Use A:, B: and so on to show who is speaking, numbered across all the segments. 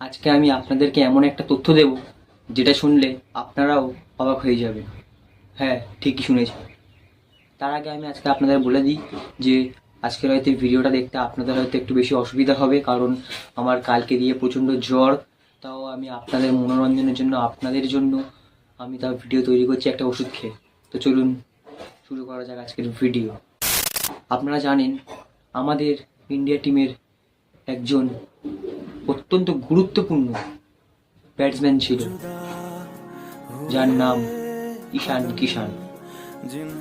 A: আজকে আমি আপনাদেরকে এমন একটা তথ্য দেব, যেটা শুনলে আপনারাও অবাক হয়ে যাবে হ্যাঁ ঠিকই শুনেছেন তার আগে আমি আজকে আপনাদের বলে দিই যে, আজকের হয়তো ভিডিওটা দেখতে আপনাদের হয়তো একটু বেশি অসুবিধা হবে, কারণ আমার কালকে দিয়ে প্রচণ্ড জ্বর, তাও আমি আপনাদের মনোরঞ্জনের জন্য, আপনাদের জন্য আমি তাও ভিডিও তৈরি করছি একটা ওষুধ খেয়ে। তো চলুন, শুরু করা যাক আজকের ভিডিও। আপনারা জানেন, আমাদের ইন্ডিয়া টিমের একজন অত্যন্ত গুরুত্বপূর্ণ ব্যাটসম্যান ছিল, যার নাম ঈশান কিষান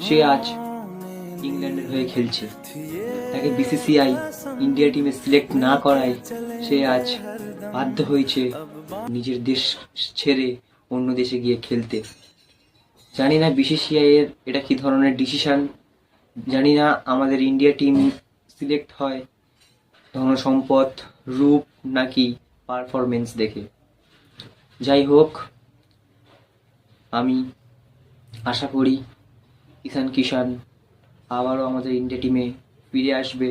A: সে আজ ইংল্যান্ডের হয়ে খেলছে। তাকে বিসিসিআই ইন্ডিয়া টিমে সিলেক্ট না করায় সে আজ বাধ্য হয়েছে নিজের দেশ ছেড়ে অন্য দেশে গিয়ে খেলতে। জানি না বিসিসিআই এর এটা কি ধরনের ডিসিশন জানি না আমাদের ইন্ডিয়া টিম সিলেক্ট হয় ধনসম্পদ, রূপ নাকি পারফরমেন্স দেখে। যাই হোক, আমি আশা করি ঈশান কিষান আবারও আমাদের ইন্ডিয়া টিমে ফিরে আসবে।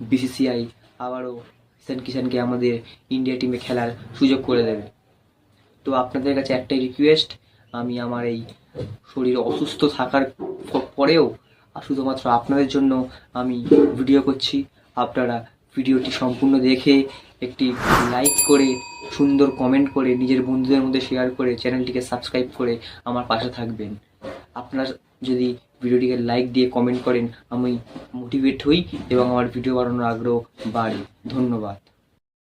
A: বিসিসিআই আবারও ঈশান কিষানকে আমাদের ইন্ডিয়া টিমে খেলার সুযোগ করে দেবে। তো আপনাদের কাছে একটাই রিকোয়েস্ট আমি আমার এই শরীর অসুস্থ থাকার পরেও শুধুমাত্র আপনাদের জন্য আমি ভিডিও করছি। আপনারা ভিডিওটি সম্পূর্ণ দেখে একটি লাইক করে, সুন্দর কমেন্ট করে, নিজের বন্ধুদের মধ্যে শেয়ার করে চ্যানেলটিকে সাবস্ক্রাইব করে আমার পাশে থাকবেন। আপনার যদি ভিডিওটিকে লাইক দিয়ে কমেন্ট করেন, আমি মোটিভেট হই এবং আমার ভিডিও বানানোর আগ্রহ বাড়ে। ধন্যবাদ।